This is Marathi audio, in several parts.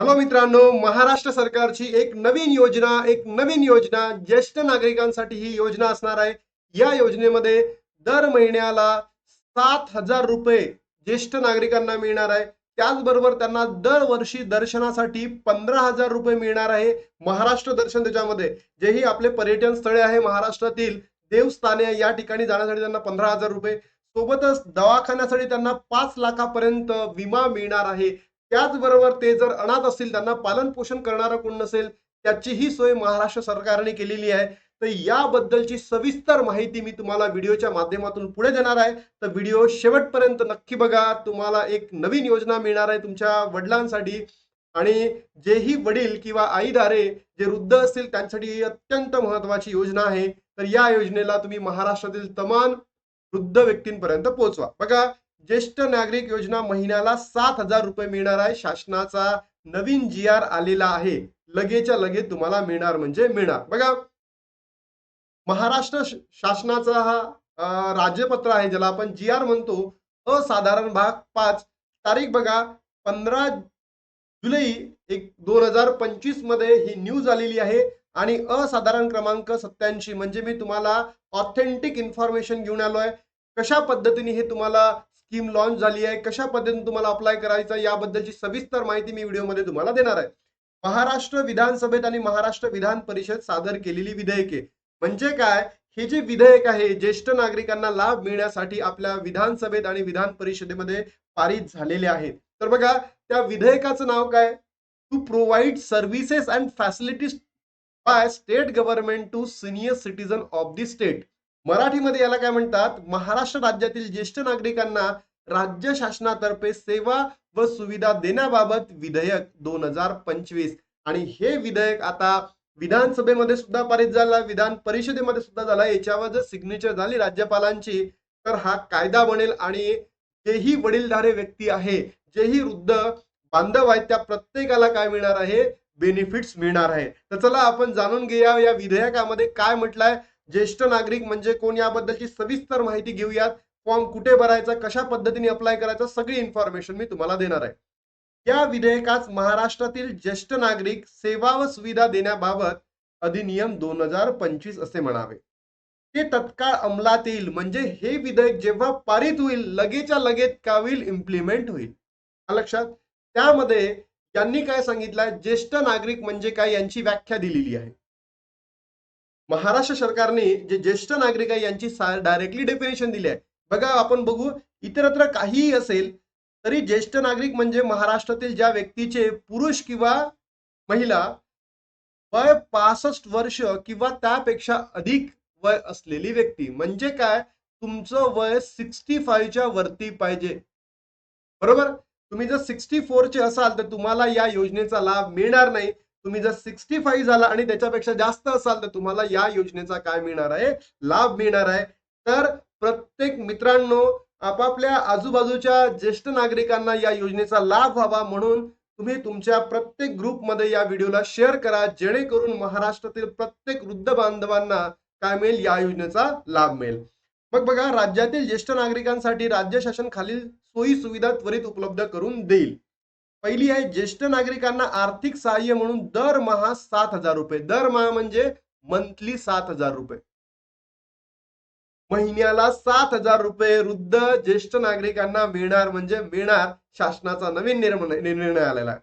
हॅलो मित्रांनो महाराष्ट्र सरकारची एक नवीन योजना एक नवीन योजना ज्येष्ठ नागरिकांसाठी ही योजना असणार आहे. या योजनेमध्ये दर महिन्याला सात हजार रुपये ज्येष्ठ नागरिकांना मिळणार आहे. त्याचबरोबर त्यांना दरवर्षी दर्शनासाठी पंधरा हजार रुपये मिळणार आहे महाराष्ट्र दर्शन त्याच्यामध्ये. जेही आपले पर्यटन स्थळे आहे महाराष्ट्रातील देवस्थाने या ठिकाणी जाण्यासाठी त्यांना पंधरा हजार रुपये. सोबतच दवाखान्यासाठी त्यांना पाच लाखापर्यंत विमा मिळणार आहे. त्याचबरोबर ते जर अनाथ असतील त्यांना पालन पोषण करणारा कोण नसेल त्याचीही सोय महाराष्ट्र सरकारने केलेली आहे. तर याबद्दलची सविस्तर माहिती मी तुम्हाला व्हिडिओच्या माध्यमातून पुढे देणार आहे. तर व्हिडिओ शेवटपर्यंत नक्की बघा. तुम्हाला एक नवीन योजना मिळणार आहे तुमच्या वडिलांसाठी. आणि जेही वडील किंवा आईदारे जे वृद्ध असतील त्यांसाठी ही अत्यंत महत्वाची योजना आहे. तर या योजनेला तुम्ही महाराष्ट्रातील तमाम वृद्ध व्यक्तींपर्यंत पोहोचवा. बघा ज्येष्ठ नागरिक योजना महिन्याला सात हजार रुपये मिळणार आहे. शासनाचा नवीन जी आर आलेला आहे. लगेच्या लगेच तुम्हाला मिळणार म्हणजे मिळणार. बघा महाराष्ट्र शासनाचा हा राज्यपत्र आहे ज्याला आपण जी आर म्हणतो. असाधारण भाग पाच. तारीख बघा पंधरा जुलै एक दोन हजार पंचवीसमध्ये ही न्यूज आलेली आहे. आणि असाधारण क्रमांक सत्याऐंशी म्हणजे मी तुम्हाला ऑथेंटिक इन्फॉर्मेशन घेऊन आलोय. कशा पद्धतीने हे तुम्हाला स्कीम लॉन्च झाली आहे. कशा पद्धतीने तुम्हाला अप्लाय करायचा याबद्दलची सविस्तर माहिती मी व्हिडिओमध्ये तुम्हाला देणार आहे. महाराष्ट्र विधानसभेत आणि महाराष्ट्र विधान परिषद सादर केलेली विधेयके. म्हणजे काय? हे जे विधेयक आहे ज्येष्ठ नागरिकांना लाभ मिळण्यासाठी आपल्या विधानसभेत आणि विधान परिषदेमध्ये पारित झालेले आहेत. तर बघा त्या विधेयकाचं नाव काय? To provide services and facilities by state government to senior citizen of the state मराठीमध्ये याला काय म्हणतात? महाराष्ट्र राज्यातील ज्येष्ठ नागरिकांना राज्य शासनातर्फे सेवा व सुविधा देण्याबाबत विधेयक दोन हजार पंचवीस. आणि हे विधेयक आता विधानसभेमध्ये सुद्धा पारित झाला विधान परिषदेमध्ये सुद्धा झाला. याच्यावर जर सिग्नेचर झाली राज्यपालांची तर हा कायदा बनेल आणि जेही वडीलधारे व्यक्ती आहे जेही वृद्ध बांधव आहेत त्या प्रत्येकाला काय मिळणार आहे? बेनिफिट्स मिळणार आहे. तर चला आपण जाणून घेऊया या विधेयकामध्ये काय म्हटलंय. ज्येष्ठ नागरिक म्हणजे कोण याबद्दलची सविस्तर माहिती घेऊयात. फॉर्म कुठे भरायचा कशा पद्धतीने अप्लाय करायचा सगळी इन्फॉर्मेशन मी तुम्हाला देणार आहे. या विधेयकात महाराष्ट्रातील ज्येष्ठ नागरिक सेवा व सुविधा देण्याबाबत अधिनियम दोन हजार पंचवीस असे म्हणावे. ते तत्काळ अंमलात येईल म्हणजे हे विधेयक जेव्हा पारित होईल लगेच्या लगेच का होईल इम्प्लिमेंट होईल. लक्षात? त्यामध्ये यांनी काय सांगितलंय? ज्येष्ठ नागरिक म्हणजे काय यांची व्याख्या दिलेली आहे. महाराष्ट्र सरकारने जे ज्येष्ठ नागरिक आहे यांची डायरेक्टली डेफिनेशन दिली आहे. बघा आपण बघू इतरत्र काहीही असेल तरी ज्येष्ठ नागरिक म्हणजे महाराष्ट्रातील ज्या व्यक्तीचे पुरुष किंवा महिला वय पासष्ट वर्ष किंवा त्यापेक्षा अधिक वय असलेली व्यक्ती म्हणजे काय? तुमचं वय सिक्स्टी फाईव्हच्या वरती पाहिजे. बरोबर? तुम्ही जर सिक्स्टी फोरचे असाल तर तुम्हाला या योजनेचा लाभ मिळणार नाही. तुम्ही जर सिक्स्टी फाईव्ह झाला आणि त्याच्यापेक्षा जास्त असाल तर तुम्हाला या योजनेचा काय मिळणार आहे? लाभ मिळणार आहे. तर प्रत्येक मित्रांनो आपापल्या आजूबाजूच्या ज्येष्ठ नागरिकांना या योजनेचा लाभ व्हावा म्हणून तुम्ही तुमच्या प्रत्येक ग्रुपमध्ये या व्हिडिओला शेअर करा जेणेकरून महाराष्ट्रातील प्रत्येक वृद्ध बांधवांना काय मिळेल? या योजनेचा लाभ मिळेल. मग बघा राज्यातील ज्येष्ठ नागरिकांसाठी राज्य शासन खालील सोयी सुविधा त्वरित उपलब्ध करून देईल. पहिली आहे ज्येष्ठ नागरिकांना आर्थिक सहाय्य म्हणून दरमहा सात हजार रुपये. दरमहा म्हणजे मंथली सात हजार रुपये. महिन्याला सात हजार रुपये वृद्ध ज्येष्ठ नागरिकांना मिळणार म्हणजे मिळणार शासनाचा नवीन निर्णय निर्णय आलेला आहे.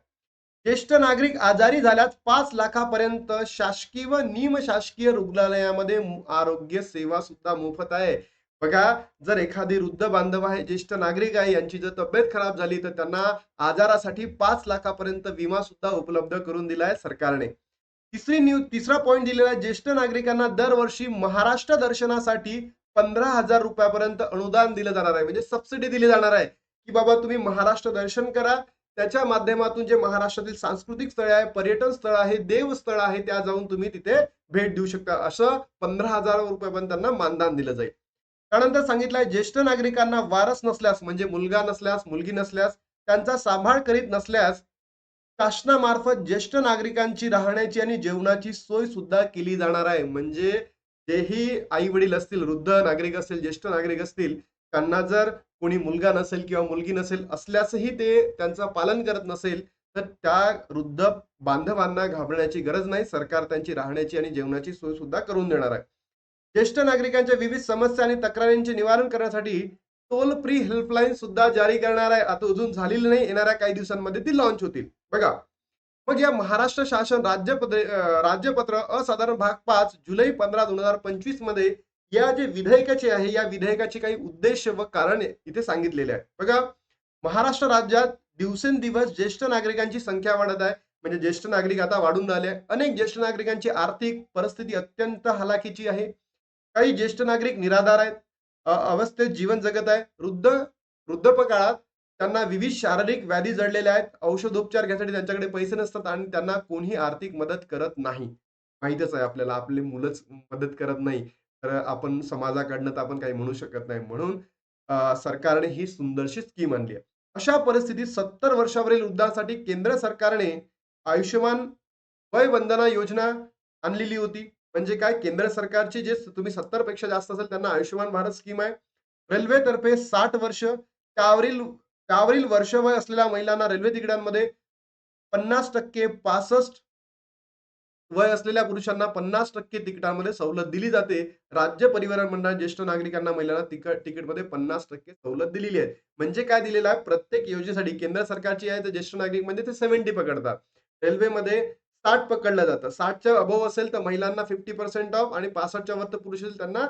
ज्येष्ठ नागरिक आजारी झाल्यास पाच लाखापर्यंत शासकीय व निमशासकीय रुग्णालयामध्ये आरोग्य सेवा सुद्धा मोफत आहे. बघा जर एखादी वृद्ध बांधव आहे ज्येष्ठ नागरिक आहे यांची जर तब्येत खराब झाली तर त्यांना आजारासाठी पाच लाखापर्यंत विमा सुद्धा उपलब्ध करून दिला आहे सरकारने. तिसरी न्यूज तिसरा पॉईंट दिलेला आहे ज्येष्ठ नागरिकांना दरवर्षी महाराष्ट्र दर्शनासाठी पंधरा हजार रुपयापर्यंत अनुदान दिलं जाणार आहे. म्हणजे सबसिडी दिली जाणार आहे. की बाबा तुम्ही महाराष्ट्र दर्शन करा. त्याच्या माध्यमातून जे महाराष्ट्रातील सांस्कृतिक स्थळ आहे पर्यटन स्थळ आहे देवस्थळ आहे त्या जाऊन तुम्ही तिथे भेट देऊ शकता. असं पंधरा हजार रुपयापर्यंत त्यांना मानधन दिलं जाईल. त्यानंतर सांगितलंय ज्येष्ठ नागरिकांना वारस नसल्यास म्हणजे मुलगा नसल्यास मुलगी नसल्यास त्यांचा सांभाळ करीत नसल्यास शासनामार्फत ज्येष्ठ नागरिकांची राहण्याची आणि जेवणाची सोय सुद्धा केली जाणार आहे. म्हणजे जेही आई वडील असतील वृद्ध नागरिक असतील ज्येष्ठ नागरिक असतील त्यांना जर कोणी मुलगा नसेल किंवा मुलगी नसेल असल्यासही ते त्यांचं पालन करत नसेल तर त्या वृद्ध बांधवांना घाबरण्याची गरज नाही. सरकार त्यांची राहण्याची आणि जेवणाची सोय सुद्धा करून देणार आहे. ज्येष्ठ नागरिकांच्या विविध समस्या आणि तक्रारींचे निवारण करण्यासाठी टोल फ्री हेल्पलाईन सुद्धा जारी करणार आहे. आता अजून झालेली नाही. येणाऱ्या काही दिवसांमध्ये ती लॉन्च होतील. बघा. मग या महाराष्ट्र शासन राज्यपत्र राज्यपत्र असाधारण भाग पाच जुलै पंधरा दोन हजार पंचवीसमध्ये या जे विधेयकाचे आहे या विधेयकाचे काही उद्देश व कारण इथे सांगितलेले आहे. बघा. महाराष्ट्र राज्यात दिवसेंदिवस ज्येष्ठ नागरिकांची संख्या वाढत आहे. म्हणजे ज्येष्ठ नागरिक आता वाढून राहिले. अनेक ज्येष्ठ नागरिकांची आर्थिक परिस्थिती अत्यंत हलाखीची आहे. काही ज्येष्ठ नागरिक निराधार आहेत अवस्थेत जीवन जगत आहे वृद्ध वृद्धपकाळात त्यांना विविध शारीरिक व्याधी जडलेल्या आहेत औषधोपचार घ्यासाठी त्यांच्याकडे पैसे नसतात आणि त्यांना कोणी आर्थिक मदत करत नाही. माहितच आहे आपल्याला आपले मुलंच मदत करत नाही. तर आपण समाजाकडनं तर आपण काही म्हणू शकत नाही. म्हणून सरकारने ही सुंदरशी स्कीम आणली आहे. अशा परिस्थितीत सत्तर वर्षावरील वृद्धांसाठी केंद्र सरकारने आयुष्यमान वय वंदना योजना आणलेली होती. म्हणजे काय? केंद्र सरकारची जे तुम्ही सत्तरपेक्षा जास्त असेल त्यांना आयुष्यमान भारत स्कीम आहे. रेल्वेतर्फे साठ वर्ष त्यावरील त्यावरील वर्ष वय असलेल्या महिलांना रेल्वे तिकिटांमध्ये पन्नास टक्के पासष्ट वय असलेल्या पुरुषांना पन्नास टक्के तिकिटांमध्ये सवलत दिली जाते. राज्य परिवहन मंडळ ज्येष्ठ नागरिकांना महिलांना तिकट तिकीटमध्ये पन्नास टक्के सवलत दिलेली आहे. म्हणजे काय दिलेलं आहे? प्रत्येक योजनेसाठी केंद्र सरकारची आहे तर ज्येष्ठ नागरिक म्हणजे ते सेव्हन्टी पकडतात. रेल्वेमध्ये साठ पकडलं जातं. साठच्या अबोव असेल तर महिलांना फिफ्टी पर्सेंट ऑफ आणि पासष्टच्या वर तर पुरुष असेल त्यांना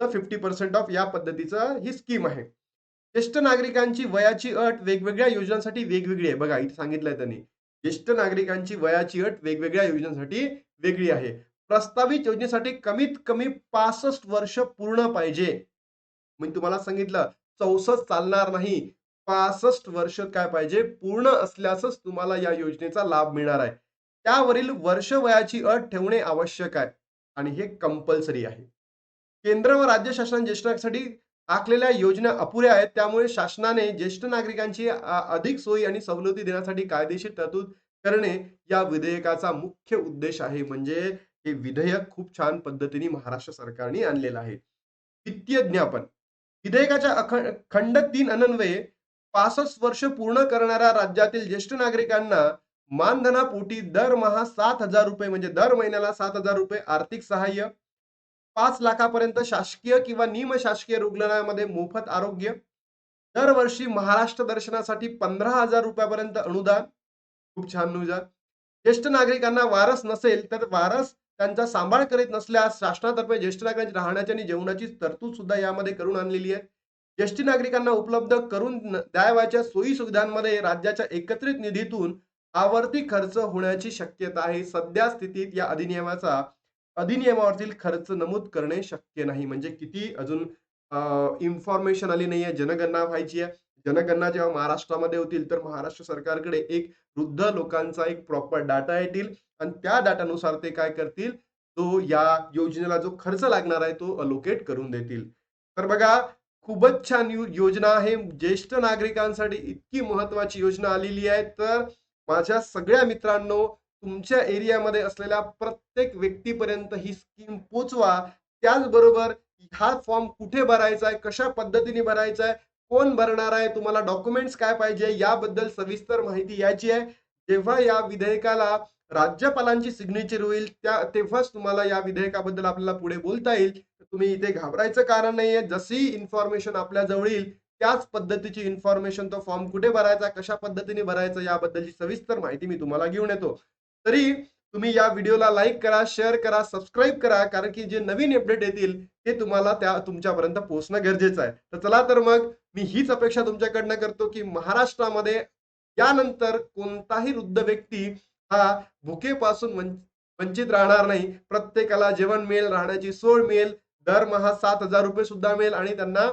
फिफ्टी पर्सेंट ऑफ या पद्धतीचं ही स्कीम आहे. ज्येष्ठ नागरिकांची वयाची अट वेगवेगळ्या योजनांसाठी वेगवेगळी आहे. बघा इथे सांगितलंय त्यांनी. ज्येष्ठ नागरिकांची वयाची अट वेगवेगळ्या योजनांसाठी वेगळी आहे. प्रस्तावित योजनेसाठी कमीत कमी पासष्ट वर्ष पूर्ण पाहिजे. मी तुम्हाला सांगितलं चौसष्ट चालणार नाही. पासष्ट वर्ष काय पाहिजे? पूर्ण असल्यासच तुम्हाला या योजनेचा लाभ मिळणार आहे. त्यावरील वर्ष वयाची अट ठेवणे आवश्यक आहे आणि हे कंपल्सरी आहे. केंद्र व राज्य शासन ज्येष्ठ आखलेल्या योजना अपुऱ्या आहेत. त्यामुळे शासनाने ज्येष्ठ नागरिकांची अधिक सोयी आणि सवलती देण्यासाठी कायदेशीर तरतूद करणे या विधेयकाचा मुख्य उद्देश आहे. म्हणजे हे विधेयक खूप छान पद्धतीने महाराष्ट्र सरकारने आणलेलं आहे. वित्तीय ज्ञापन. विधेयकाच्या अखंड खंड तीन अनन्वये पासष्ट वर्ष पूर्ण करणाऱ्या राज्यातील ज्येष्ठ नागरिकांना मानधनापोटी दरमहा सात हजार रुपये म्हणजे दर महिन्याला सात हजार रुपये आर्थिक सहाय्य. पाच लाखापर्यंत शासकीय किंवा निमशासकीय रुग्णालयामध्ये मोफत आरोग्य. दरवर्षी महाराष्ट्र दर्शनासाठी पंधरा हजार रुपयापर्यंत अनुदान. खूप छान न्यूज आहे. ज्येष्ठ नागरिकांना वारस नसेल तर वारस त्यांचा सांभाळ करीत नसल्यास शासनातर्फे ज्येष्ठ नागरिकांची राहण्याची आणि जेवणाची तरतूद सुद्धा यामध्ये करून आणलेली आहे. ज्येष्ठ नागरिकांना उपलब्ध करून द्यावयाच्या सोयी सुविधांमध्ये राज्याच्या एकत्रित निधीतून आवर्ती खर्च होण्याची शक्यता आहे. सध्या स्थितीत या अधिनियमाचा अधिनियमावरील खर्च नमूद करणे शक्य नाही. म्हणजे किती अजून इन्फॉर्मेशन आली नाहीये. जनगणना व्हायची आहे. जनगणना जेव्हा महाराष्ट्रामध्ये होतील तर महाराष्ट्र सरकारकडे एक वृद्ध लोकांचा एक प्रॉपर डाटा येतील आणि त्या डाटानुसार ते काय करतील? तो या योजनेला जो खर्च लागणार आहे तो अलोकेट करून देतील. तर बघा खूपच छान योजना आहे. ज्येष्ठ नागरिकांसाठी इतकी महत्वाची योजना आलेली आहे. तर माझ्या सगळ्या मित्रांनो तुमच्या एरियामध्ये असलेल्या प्रत्येक व्यक्तीपर्यंत ही स्कीम पोचवा. त्याचबरोबर हा फॉर्म कुठे भरायचा आहे कशा पद्धतीने भरायचा आहे कोण भरणार आहे तुम्हाला डॉक्युमेंट्स काय पाहिजे याबद्दल सविस्तर माहिती यायची आहे. जेव्हा या विधेयकाला राज्यपालांची सिग्नेचर होईल त्या तेव्हाच तुम्हाला या विधेयकाबद्दल आपल्याला पुढे बोलता येईल. तुम्ही इथे घाबरायचं कारण नाहीये. जशी इन्फॉर्मेशन आपल्या जवळ येईल त्याच पद्धतीची इन्फॉर्मेशन तो फॉर्म कुठे भरायचा कशा पद्धतीने भरायचा याबद्दलची सविस्तर माहिती मी तुम्हाला घेऊन येतो. तरी तुम्ही या व्हिडिओला लाईक करा शेअर करा सबस्क्राईब करा कारण की जे नवीन अपडेट येतील ते तुम्हाला त्या तुमच्यापर्यंत पोहोचणं गरजेचं आहे. तर चला तर मग मी हीच अपेक्षा तुमच्याकडनं करतो की महाराष्ट्रामध्ये यानंतर कोणताही वृद्ध व्यक्ती हा भुकेपासून वं- वंचित राहणार नाही. प्रत्येकाला जेवण मिळेल राहण्याची सोय मिळेल. दरमहा सात हजार रुपये सुद्धा मिळेल आणि त्यांना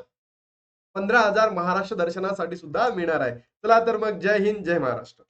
पंधरा हजार महाराष्ट्र दर्शनासाठी सुद्धा मिळणार आहे. चला तर मग जय हिंद जय महाराष्ट्र.